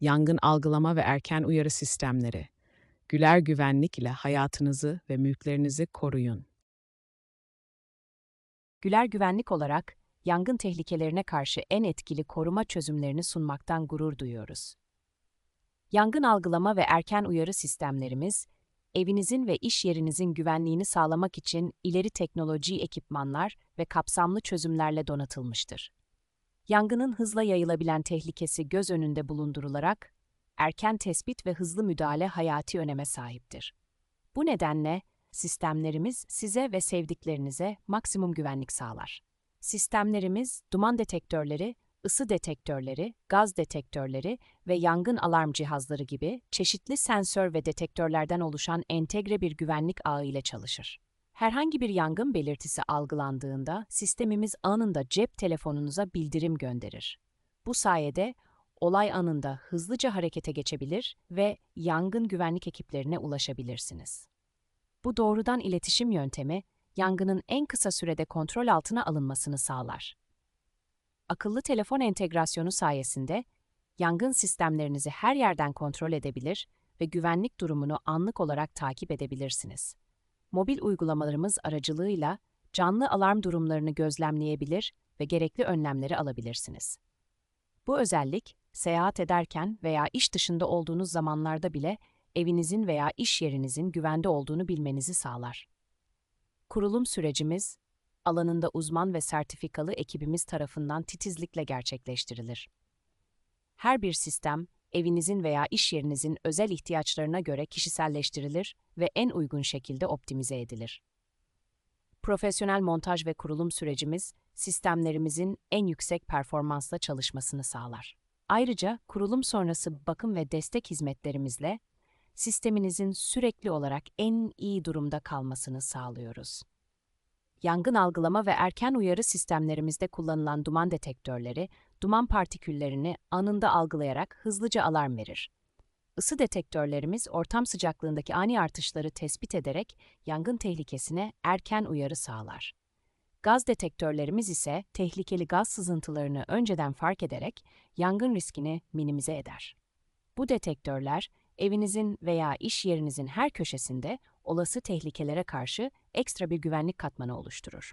yangın algılama ve erken uyarı sistemleri. Güler güvenlik ile hayatınızı ve mülklerinizi koruyun. Güler Güvenlik olarak yangın tehlikelerine karşı en etkili koruma çözümlerini sunmaktan gurur duyuyoruz. Yangın algılama ve erken uyarı sistemlerimiz, evinizin ve iş yerinizin güvenliğini sağlamak için ileri teknoloji ekipmanlar ve kapsamlı çözümlerle donatılmıştır. Yangının hızla yayılabilen tehlikesi göz önünde bulundurularak, erken tespit ve hızlı müdahale hayati öneme sahiptir. Bu nedenle sistemlerimiz size ve sevdiklerinize maksimum güvenlik sağlar. Sistemlerimiz duman detektörleri, ısı detektörleri, gaz detektörleri ve yangın alarm cihazları gibi çeşitli sensör ve detektörlerden oluşan entegre bir güvenlik ağı ile çalışır. Herhangi bir yangın belirtisi algılandığında sistemimiz anında cep telefonunuza bildirim gönderir. Bu sayede olay anında hızlıca harekete geçebilir ve yangın güvenlik ekiplerine ulaşabilirsiniz. Bu doğrudan iletişim yöntemi, yangının en kısa sürede kontrol altına alınmasını sağlar. Akıllı telefon entegrasyonu sayesinde, yangın sistemlerinizi her yerden kontrol edebilir ve güvenlik durumunu anlık olarak takip edebilirsiniz. Mobil uygulamalarımız aracılığıyla canlı alarm durumlarını gözlemleyebilir ve gerekli önlemleri alabilirsiniz. Bu özellik, seyahat ederken veya iş dışında olduğunuz zamanlarda bile evinizin veya iş yerinizin güvende olduğunu bilmenizi sağlar. Kurulum sürecimiz, alanında uzman ve sertifikalı ekibimiz tarafından titizlikle gerçekleştirilir. Her bir sistem, evinizin veya iş yerinizin özel ihtiyaçlarına göre kişiselleştirilir ve en uygun şekilde optimize edilir. Profesyonel montaj ve kurulum sürecimiz, sistemlerimizin en yüksek performansla çalışmasını sağlar. Ayrıca kurulum sonrası bakım ve destek hizmetlerimizle sisteminizin sürekli olarak en iyi durumda kalmasını sağlıyoruz. Yangın algılama ve erken uyarı sistemlerimizde kullanılan duman detektörleri, duman partiküllerini anında algılayarak hızlıca alarm verir. Isı detektörlerimiz ortam sıcaklığındaki ani artışları tespit ederek yangın tehlikesine erken uyarı sağlar. Gaz detektörlerimiz ise tehlikeli gaz sızıntılarını önceden fark ederek yangın riskini minimize eder. Bu detektörler evinizin veya iş yerinizin her köşesinde olası tehlikelere karşı ekstra bir güvenlik katmanı oluşturur.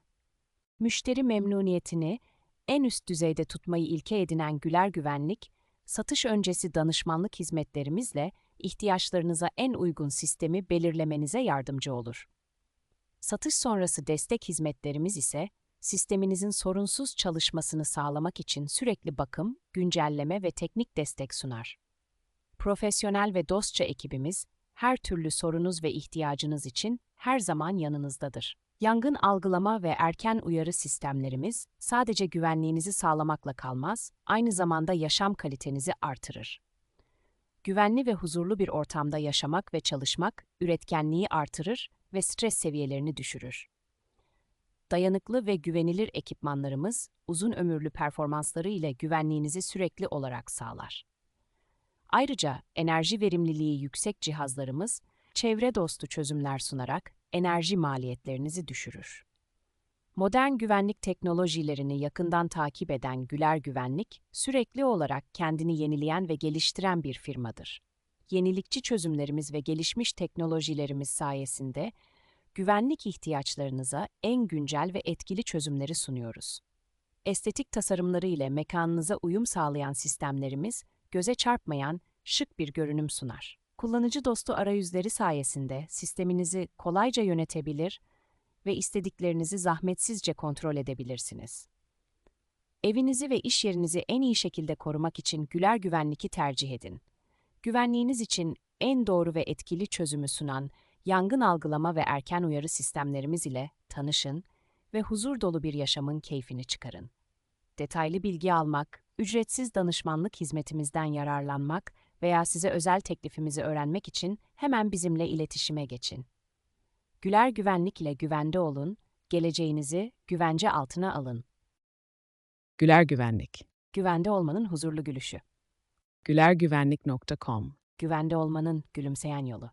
Müşteri memnuniyetini en üst düzeyde tutmayı ilke edinen Güler Güvenlik, satış öncesi danışmanlık hizmetlerimizle ihtiyaçlarınıza en uygun sistemi belirlemenize yardımcı olur. Satış sonrası destek hizmetlerimiz ise sisteminizin sorunsuz çalışmasını sağlamak için sürekli bakım, güncelleme ve teknik destek sunar. Profesyonel ve dostça ekibimiz, her türlü sorunuz ve ihtiyacınız için her zaman yanınızdadır. Yangın algılama ve erken uyarı sistemlerimiz sadece güvenliğinizi sağlamakla kalmaz, aynı zamanda yaşam kalitenizi artırır. Güvenli ve huzurlu bir ortamda yaşamak ve çalışmak üretkenliği artırır ve stres seviyelerini düşürür. Dayanıklı ve güvenilir ekipmanlarımız uzun ömürlü performansları ile güvenliğinizi sürekli olarak sağlar. Ayrıca enerji verimliliği yüksek cihazlarımız çevre dostu çözümler sunarak enerji maliyetlerinizi düşürür. Modern güvenlik teknolojilerini yakından takip eden Güler Güvenlik, sürekli olarak kendini yenileyen ve geliştiren bir firmadır. Yenilikçi çözümlerimiz ve gelişmiş teknolojilerimiz sayesinde güvenlik ihtiyaçlarınıza en güncel ve etkili çözümleri sunuyoruz. Estetik tasarımları ile mekanınıza uyum sağlayan sistemlerimiz, göze çarpmayan, şık bir görünüm sunar. Kullanıcı dostu arayüzleri sayesinde sisteminizi kolayca yönetebilir ve istediklerinizi zahmetsizce kontrol edebilirsiniz. Evinizi ve iş yerinizi en iyi şekilde korumak için Güler Güvenlik'i tercih edin. Güvenliğiniz için en doğru ve etkili çözümü sunan yangın algılama ve erken uyarı sistemlerimiz ile tanışın ve huzur dolu bir yaşamın keyfini çıkarın. Detaylı bilgi almak, ücretsiz danışmanlık hizmetimizden yararlanmak veya size özel teklifimizi öğrenmek için hemen bizimle iletişime geçin. Güler Güvenlik ile güvende olun, geleceğinizi güvence altına alın. Güler Güvenlik. Güvende olmanın huzurlu gülüşü. gülergüvenlik.com Güvende olmanın gülümseyen yolu.